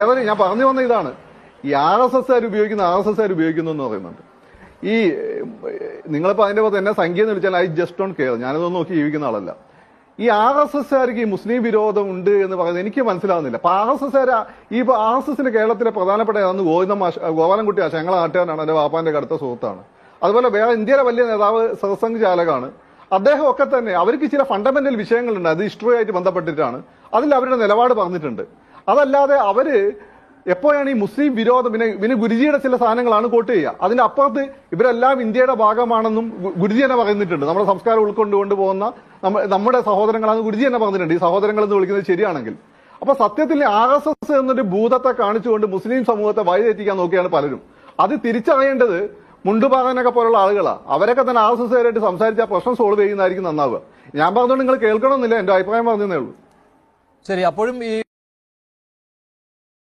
കേവലം ഞാൻ പറഞ്ഞു വന്ന ഇതാണ്. ഈ ആർ എസ് എസ് ആർ ഉപയോഗിക്കുന്ന ആർ എസ് എസ് ആർ ഉപയോഗിക്കുന്നു എന്ന് പറയുന്നുണ്ട്. ഈ നിങ്ങളിപ്പോൾ അതിന്റെ പുറത്ത് എന്നെ സംഖ്യ എന്ന് വിളിച്ചാൽ ഐ ജസ്റ്റ് ഡോൺ കെയർ. ഞാനിതൊന്നും നോക്കി ജീവിക്കുന്ന ആളല്ല. ഈ ആർ എസ് എസ്കാർക്ക് ഈ മുസ്ലിം വിരോധം ഉണ്ട് എന്ന് പറയുന്നത് എനിക്ക് മനസ്സിലാവുന്നില്ല. അപ്പൊ ആർ എസ് എസ് ഈ ആർ എസ് എസിന്റെ കേരളത്തിലെ പ്രധാനപ്പെട്ട അന്ന് ഗോവിന്ദ ഗോപാലൻകുട്ടി ആശ ഞങ്ങളെ നാട്ടുകാരനാണ് എന്റെ വാപ്പാന്റെ അടുത്ത സുഹൃത്താണ്. അതുപോലെ വേറെ ഇന്ത്യയിലെ വലിയ നേതാവ് സത്സംഗ് ചാലകാണ്. അദ്ദേഹം ഒക്കെ തന്നെ അവർക്ക് ചില ഫണ്ടമെന്റൽ വിഷയങ്ങളുണ്ട്. അത് ഹിസ്റ്ററിയായിട്ട് ബന്ധപ്പെട്ടിട്ടാണ്. അതിൽ അവരുടെ നിലപാട് പറഞ്ഞിട്ടുണ്ട്. അതല്ലാതെ അവർ എപ്പോഴാണ് ഈ മുസ്ലിം വിരോധം? പിന്നെ പിന്നെ ഗുരുജിയുടെ ചില സാധനങ്ങളാണ് കോട്ട് ചെയ്യുക. അതിന്റെ അപ്പുറത്ത് ഇവരെല്ലാം ഇന്ത്യയുടെ ഭാഗമാണെന്നും ഗുരുജി തന്നെ പറയുന്നിട്ടുണ്ട്. നമ്മുടെ സംസ്കാരം ഉൾക്കൊണ്ടുകൊണ്ട് പോകുന്ന നമ്മ- നമ്മുടെ സഹോദരങ്ങളാണ് ഗുരുജി തന്നെ പറഞ്ഞിട്ടുണ്ട്. ഈ സഹോദരങ്ങൾ എന്ന് വിളിക്കുന്നത് ശരിയാണെങ്കിൽ. അപ്പൊ സത്യത്തിൽ ആർ എസ് എസ് എന്നൊരു ഭൂതത്തെ കാണിച്ചുകൊണ്ട് മുസ്ലിം സമൂഹത്തെ വഴിതെറ്റിക്കാൻ നോക്കിയാണ് പലരും. അത് തിരിച്ചറിയേണ്ടത് മുണ്ടുപാകാനൊക്കെ പോലുള്ള ആളുകളാണ് അവരൊക്കെ തന്നെ ആർ എസ് എസ് ആയിട്ട് സംസാരിച്ച പ്രശ്നം സോൾവ് ചെയ്യുന്നതായിരിക്കും നന്നാവുക. ഞാൻ പറഞ്ഞുകൊണ്ട് നിങ്ങൾ കേൾക്കണമെന്നില്ല. എന്റെ അഭിപ്രായം പറഞ്ഞതേ ഉള്ളൂ. ശരി അപ്പോഴും ഈ